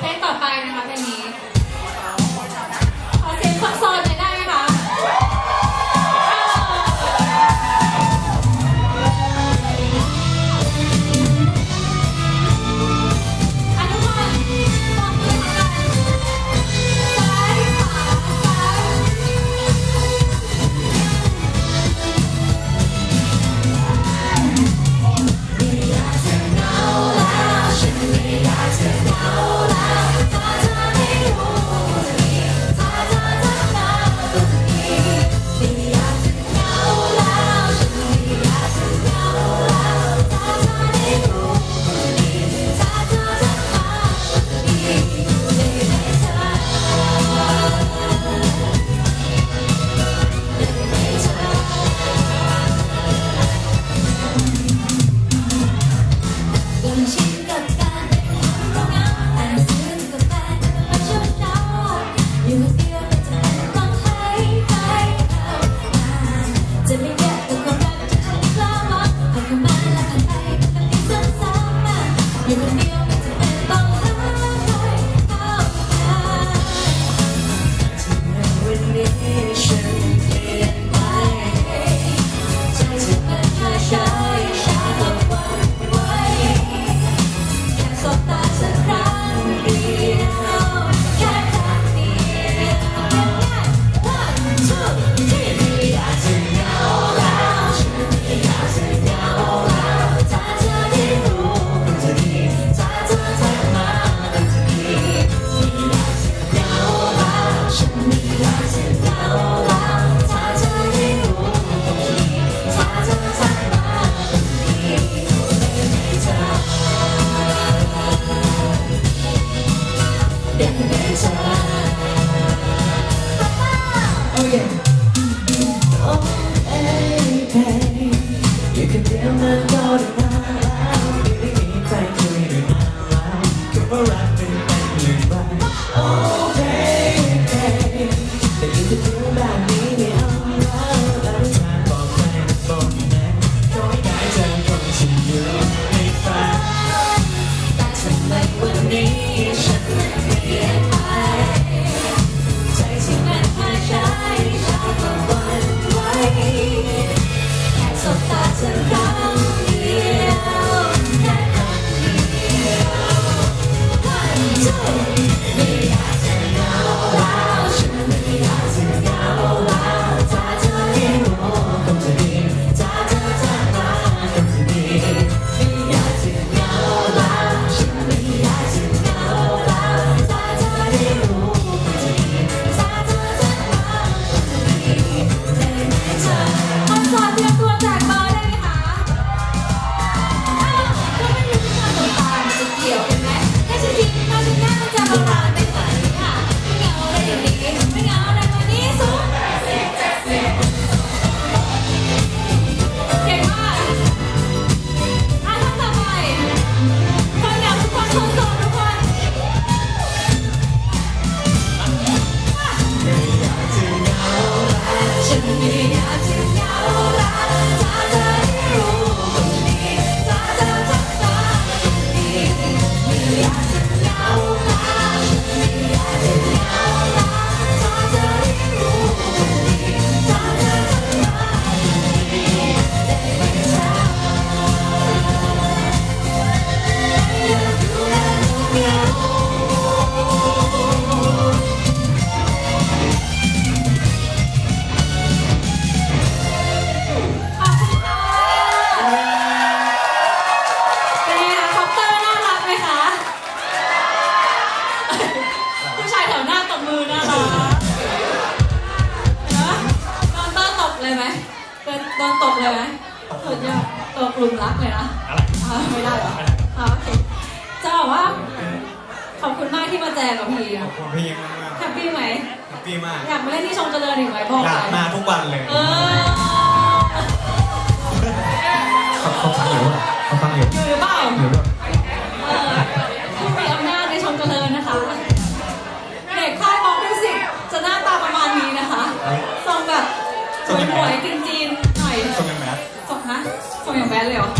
เพลงต่อไปนะคะเพลงนี้ Oh, mm-hmm. oh, hey, babe, you can feel my love. โดนตกเลยไหมสุดยอดตกหลุมรักเลยนะอ่าไม่ได้หรอโอเคจะบอกว่า ขอบคุณมากที่มาแจกกับพี่ขอบคุณพี่มากแฮปปี้ไหมแฮปปี้มากอยากมาเล่นที่ชมเจริญอีกไหมพ่ออยากมาทุกวันเลย เออ 来聊。